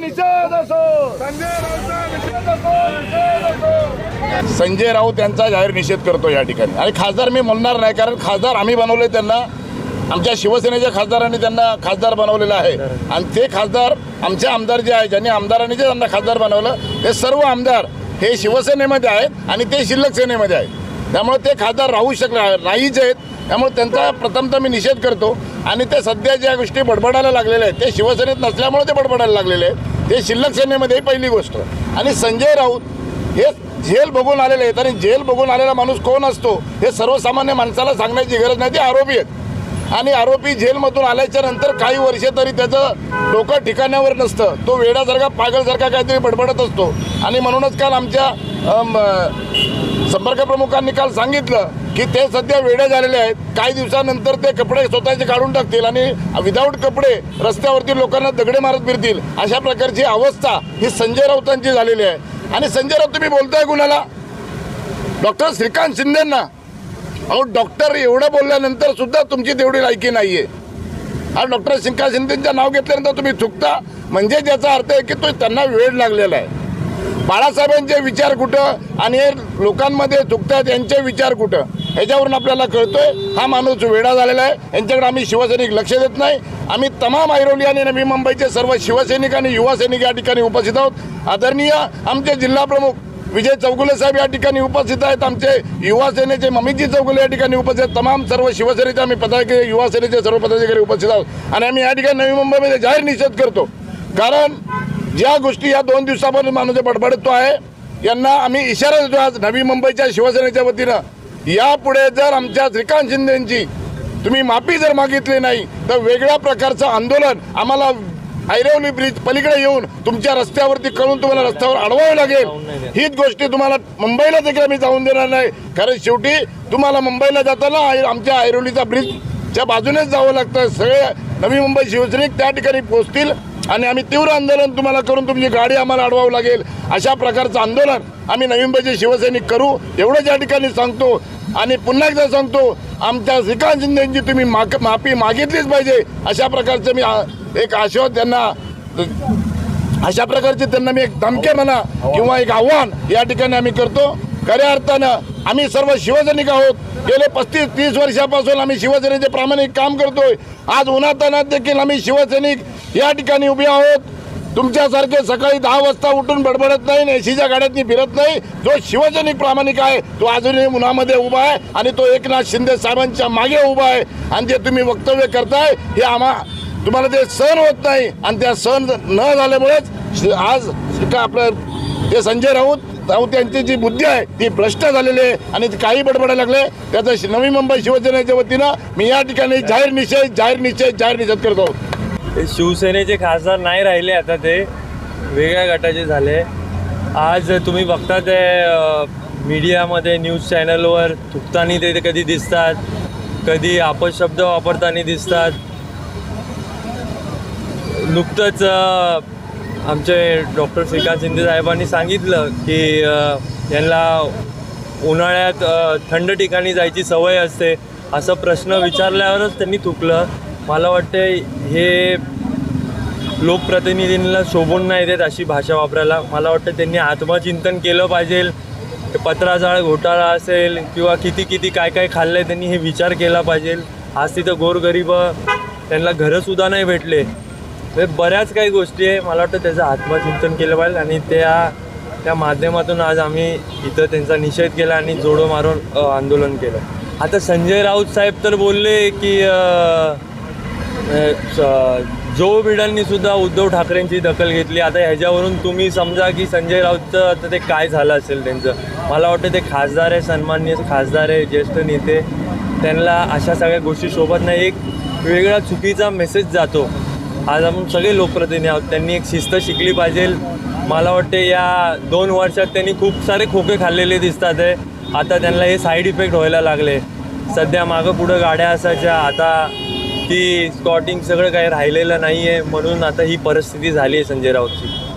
निषेध असो संजय राऊत यांचा जाहीर निषेध करतो या ठिकाणी. आणि खासदार मी म्हणणार नाही कारण खासदार आम्ही बनवले त्यांना आमच्या शिवसेनेच्या खासदारांनी त्यांना खासदार बनवलेलं आहे. आणि ते खासदार आमचे आमदार जे आहे ज्यांनी आमदारांनी जे त्यांना खासदार बनवलं ते सर्व आमदार हे शिवसेनेमध्ये आहेत आणि ते शिल्लक सेनेमध्ये आहेत. त्यामुळे ते खासदार राहू शकणार नाहीच आहेत. त्यामुळे त्यांचा प्रथमतः मी निषेध करतो आणि ते सध्या ज्या गोष्टी बडबडायला लागलेल्या आहेत ते शिवसेनेत नसल्यामुळे ते बडबडायला लागलेले आहेत. ते शिल्लक सेनेमध्ये ही पहिली गोष्ट. आणि संजय राऊत हे जेल बघून आलेले आहेत. आणि जेल बघून आलेला माणूस कोण असतो हे सर्वसामान्य माणसाला सांगण्याची गरज नाही. ते आरोपी आहेत. आणि आरोपी जेलमधून आल्याच्यानंतर काही वर्षे तरी त्याचं डोकं ठिकाण्यावर नसतं. तो वेडासारखा पागलसारखा काहीतरी बडबडत असतो. आणि म्हणूनच काल आमच्या संपर्क प्रमुखांनी काल सांगितलं की ते सध्या वेडे झालेले आहेत. काही दिवसानंतर ते कपडे स्वतःचे काढून टाकतील आणि विदाऊट कपडे रस्त्यावरती लोकांना दगडे मारत फिरतील. अशा प्रकारची अवस्था ही संजय राऊतांची झालेली आहे. आणि संजय राऊत तुम्ही बोलताय कुणाला? डॉक्टर श्रीकांत शिंदेंना. अहो डॉक्टर एवढं बोलल्यानंतर सुद्धा तुमची तेवढी लायकी नाहीये. आणि डॉक्टर श्रीकांत शिंदेंचं नाव घेतल्यानंतर तुम्ही चुकता. म्हणजे ज्याचा अर्थ आहे की तो त्यांना वेळ लागलेला आहे. बाळासाहेबांचे विचार कुठं आणि हे लोकांमध्ये चुकतात यांचे विचार कुठं? ह्याच्यावरून आपल्याला कळतोय हा माणूस वेळा झालेला आहे. यांच्याकडे आम्ही शिवसैनिक लक्ष देत नाही. आम्ही तमाम ऐरोली आणि नवी मुंबईचे सर्व शिवसैनिक आणि युवा सैनिक या ठिकाणी उपस्थित आहोत. आदरणीय आमचे जिल्हा प्रमुख विजय चौगुले साहेब या ठिकाणी उपस्थित आहेत. आमचे युवा सेनेचे ममितजी चौगुले या ठिकाणी उपस्थित आहेत. तमाम सर्व शिवसेनेचे आम्ही पदाधिकारी युवा सेनेचे सर्व पदाधिकारी उपस्थित आहोत. आणि आम्ही या ठिकाणी नवी मुंबईमध्ये जाहीर निषेध करतो. कारण ज्या गोष्टी या दोन दिवसापासून माणूस बडबडतो आहे यांना आम्ही इशारा देतो आज नवी मुंबईच्या शिवसेनेच्या वतीनं. यापुढे जर आमच्या श्रीकांत शिंदेची तुम्ही माफी जर मागितली नाही तर वेगळ्या प्रकारचं आंदोलन आम्हाला ऐरवली ब्रिज पलीकडे येऊन तुमच्या रस्त्यावरती करून तुम्हाला रस्त्यावर अडवावं लागेल. हीच गोष्टी तुम्हाला मुंबईला देखील आम्ही जाऊन देणार नाही. कारण शेवटी तुम्हाला मुंबईला जाताना आमच्या ऐरोलीचा ब्रिजच्या बाजूनेच जावं लागतं. सगळे नवी मुंबई शिवसैनिक त्या ठिकाणी पोहोचतील. आणि आम्ही तीव्र आंदोलन तुम्हाला करून तुमची गाडी आम्हाला अडवावं लागेल. अशा प्रकारचं आंदोलन आम्ही नवी शिवसैनिक करू. एवढंच या ठिकाणी सांगतो. आणि पुन्हा एकदा सांगतो आमच्या श्रीकांत शिंदेची तुम्ही माग माफी मागितलीच पाहिजे. अशा प्रकारचं मी आ- एक आश्वास त्यांना अशा प्रकारचे त्यांना मी एक धमके म्हणा किंवा एक आव्हान या ठिकाणी आम्ही करतो. खऱ्या अर्थानं आम्ही सर्व शिवसैनिक आहोत. गेले पस्तीस तीस वर्षापासून आम्ही शिवसेनेचे प्रामाणिक काम करतोय. आज उन्हातानात देखील आम्ही शिवसैनिक या ठिकाणी उभे आहोत. तुमच्यासारखे सकाळी दहा वाजता उठून बडबडत नाही एसीच्या गाड्यातनी फिरत नाही. जो शिवसैनिक प्रामाणिक आहे तो अजूनही उन्हामध्ये उभा आहे आणि तो एकनाथ शिंदे साहेबांच्या मागे उभा आहे. आणि जे तुम्ही वक्तव्य करताय हे आम्हा तुम्हाला ते सहन होत नाही आणि त्या सहन न झाल्यामुळेच आज का आपलं ते संजय राऊत राऊत यांची जी बुद्धी आहे ती भ्रष्ट झालेली आहे आणि काही बडबडायला लागले. त्याचं नवी मुंबई शिवसेनेच्या वतीनं मी या ठिकाणी जाहीर निषेध जाहीर निषेध जाहीर निषेध करतो. ते शिवसेनेचे खासदार नाही राहिले आता ते. वेगळ्या गटाचे झाले. आज तुम्ही बघता ते मीडियामध्ये न्यूज चॅनलवर थुकताना ते कधी दिसतात कधी अपशब्द वापरताना दिसतात. नुकतंच आमचे डॉक्टर श्रीकांत शिंदे साहेबांनी सांगितलं की यांना उन्हाळ्यात थंड ठिकाणी जायची सवय असते असं प्रश्न विचारल्यावरच त्यांनी थुकलं मला वाटते हे लोकप्रतिनिधींना शोभून नाही देत अशी भाषा वापरायला. मला वाटतं त्यांनी आत्मचिंतन केलं पाहिजे. पत्राजाळ घोटाळा असेल किंवा किती किती काय काय खाल्लं आहे त्यांनी हे विचार केला पाहिजे. आज तिथं गोरगरीब त्यांना घरंसुद्धा नाही भेटले. हे बऱ्याच काही गोष्टी आहे. मला वाटतं त्याचं आत्मचिंतन केलं पाहिजे आणि त्या त्या माध्यमातून आज आम्ही इथं त्यांचा निषेध केला आणि जोडो मारून आंदोलन केलं. आता संजय राऊत साहेब तर बोलले की जो बिडांनी सुद्धा उद्धव ठाकरेंची दखल घेतली आता ह्याच्यावरून तुम्ही समजा की संजय राऊतचं आता ते काय झालं असेल त्यांचं? मला वाटतं ते खासदार आहे सन्माननीय खासदार आहे ज्येष्ठ नेते त्यांना अशा सगळ्या गोष्टी शोभत नाही. एक वेगळा चुकीचा मेसेज जातो. आज आपण सगळे लोकप्रतिनिधी आहोत त्यांनी एक शिस्त शिकली पाहिजे. मला वाटते या दोन वर्षात त्यांनी खूप सारे खोके खाल्लेले दिसतात आहे. आता त्यांना हे साईड इफेक्ट व्हायला लागले. सध्या मागं पुढं गाड्या असायच्या आता की स्कॉटिंग सगळं काही राहिलेलं नाही आहे म्हणून आता ही परिस्थिती झाली आहे संजय राऊतची.